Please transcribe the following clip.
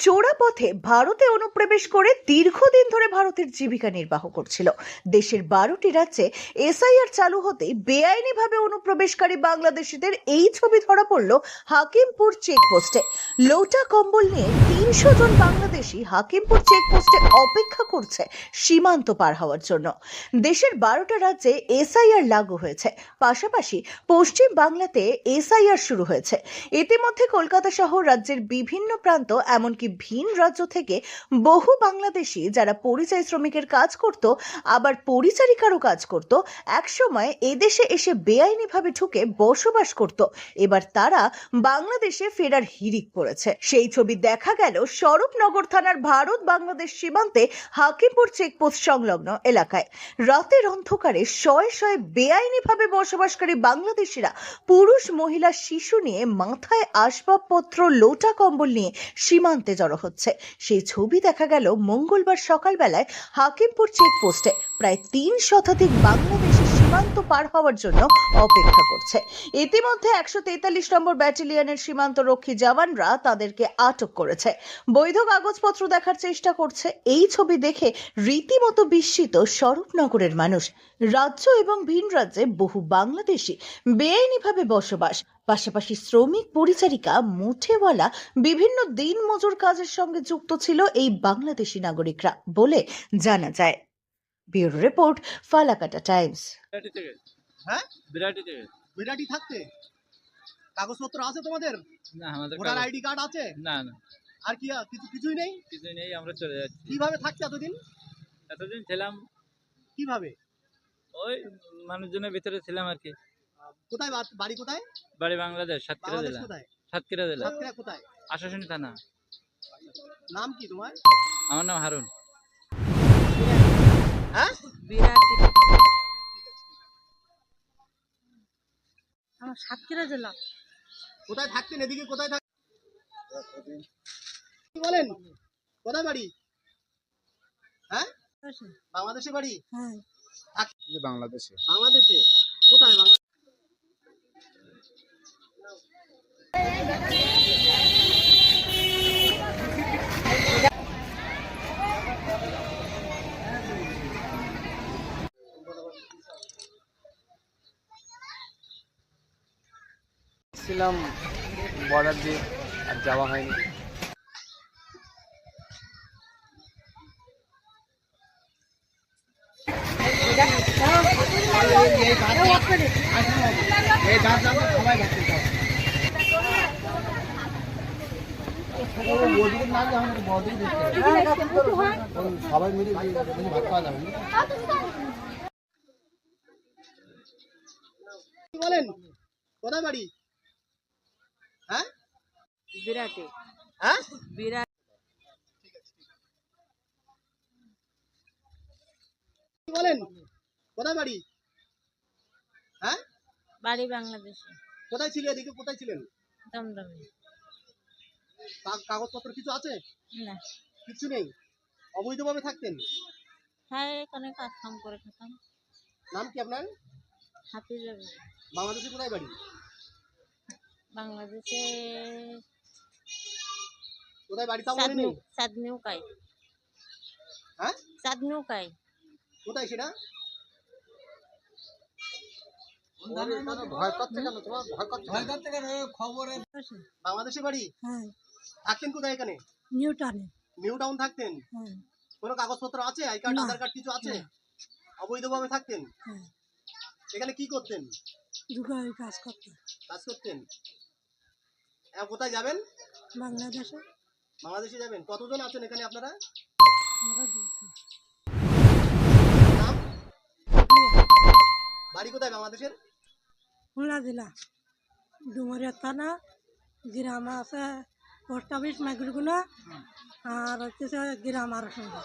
চোরা পথে ভারতে অনুপ্রবেশ করে দীর্ঘদিন ধরে ভারতের জীবিকা নির্বাহ করছিল। দেশের বারোটি রাজ্যে এসআইআর চালু হতেই বেআইনিভাবে অনুপ্রবেশকারী বাংলাদেশিদের এই ছবি ধরা পড়ল হাকিমপুর চেকপোস্টে। লোটা কম্বল নিয়ে তিনশো জন বাংলাদেশি হাকিমপুর চেকপোস্টে অপেক্ষা করছে সীমান্ত পার হওয়ার জন্য। দেশের বারোটা রাজ্যে এসআইআর লাগু হয়েছে। পাশাপাশি পশ্চিম বাংলাতে এসআইআর শুরু হয়েছে। ইতিমধ্যে কলকাতা সহ রাজ্যের বিভিন্ন প্রান্ত, এমনকি ভিন রাজ্য থেকে বহু বাংলাদেশি যারা পরিযায়ী শ্রমিকের কাজ করত, আবার পরিচারিকারও কাজ করত, একসময় এদেশে এসে বেআইনিভাবে ঢুকে বসবাস করত। এবার তারা বাংলাদেশে ফেরার হিড়িক পড়েছে। সেই ছবি দেখা গেল স্বরূপনগর থানার ভারত বাংলাদেশ সীমান্তে হাকিমপুর চেকপোস্ট সংলগ্ন এলাকায়। রাতের অন্ধকারে শয়ে শয়ে বেআইনিভাবে বসবাসকারী বাংলাদেশিরা পুরুষ, মহিলা, শিশু নিয়ে মাথায় আসবাবপত্র, লোটা কম্বল নিয়ে সীমান্তে জড়ো হচ্ছে। সেই ছবি দেখা গেল মঙ্গলবার সকালবেলায় হাকিমপুর চেকপোস্টে প্রায় তিন শতাধিক বাংলাদেশি সীমান্ত পার হওয়ার জন্য অপেক্ষা করছে। ইতিমধ্যে একশো তেতাল্লিশ নম্বর ব্যাটালিয়নের সীমান্ত রক্ষী জওয়ানরা তাদেরকে আটক করেছে। বৈধ কাগজপত্র দেখার চেষ্টা করছে। এই ছবি দেখে রীতিমতো বিস্মিত স্বরূপনগরের মানুষ। রাজ্য এবং ভিন রাজ্যে বহু বাংলাদেশি বেআইনিভাবে বসবাস। পাশাপাশি শ্রমিক পরিচারিকা, মুঠেওয়ালা, বিভিন্ন দিন মজুর কাজের সঙ্গে যুক্ত ছিল এই বাংলাদেশি নাগরিকরা বলে জানা যায়। Bureau report Falakata Times. Birati হ্যাঁ? বিরাটি থেকে বিরাটি থাকতে? কাগজপত্র আছে তোমাদের? না আমাদের ভোটার আইডি কার্ড আছে? না না। আর কি কিছু কিছুই নেই? কিছু নেই আমরা চলে যাচ্ছি। কীভাবে থাকতে এতদিন? এতদিন ছিলাম। কীভাবে? ওই মানুষজনের ভিতরে ছিলাম আর কি। কোথায় বাড়ি কোথায়? বাড়ি বাংলাদেশ সাতক্ষীরা জেলা। কোথায়? সাতক্ষীরা জেলা। সাতক্ষীরা কোথায়? আশাশুনি থানা। নাম কি তোমার? আমার নাম হারুন। হ্যাঁ? আমার সাতক্ষীরা জেলা কোথায় থাকতেন এদিকে কোথায় থাক কি বলেন? কোথায় বাড়ি? হ্যাঁ? বাংলাদেশে। বাড়ি? হ্যাঁ। বাংলাদেশে। বাংলাদেশে? কোথায় বাংলা ছিলাম বর্ডার দিয়ে আর যাওয়া হয়নি। বলেন? কোথায় বাড়ি? হ্যাঁ? বিরাটে। হ্যাঁ? বিরাট। বলেন? কোথায় বাড়ি? হ্যাঁ? বাড়ি বাংলাদেশে। কোথায় ছিল এদিকে? কোথায় ছিলেন? দমদমে। কাগজপত্র কিছু আছে? না। কিছু নেই? অবৈধভাবে থাকতেন? হ্যাঁ এখানে কাজ কাম করে খেতাম নাম কি আপনার? যাবে বাংলাদেশে কোথায় বাড়ি? বাংলাদেশে কোথায় বাড়ি তাও নেই চাঁদনিউ হ্যাঁ? চাঁদনিউ কাই কোথায় সেটা? ভয় করছে কেন? তোমার ভয় করছে ভয় করছে কেন? খবরে বাংলাদেশে বাড়ি? হ্যাঁ। থাকতেন কোথায় এখানে? নিউটানে নিউ টাউন থাকতেন? হ্যাঁ। কোনো কাগজপত্র আছে? আই কার্ড আধার কার্ড কিছু আছে। অবৈধভাবে থাকতেন? এখানে কি করতেন? কাজ করতে কাজ করতেন? কোথায় যাবেন? বাংলাদেশে। বাংলাদেশে যাবেন। কতজন আছেন এখানে আপনারা? বাড়ি কোথায় বাংলাদেশের? খুলনা জেলা। ডুমরিয়া থানা। গ্রাম আছে পোস্ট অফিস মাগুরগুনা আর হচ্ছে গ্রাম আর সঙ্গে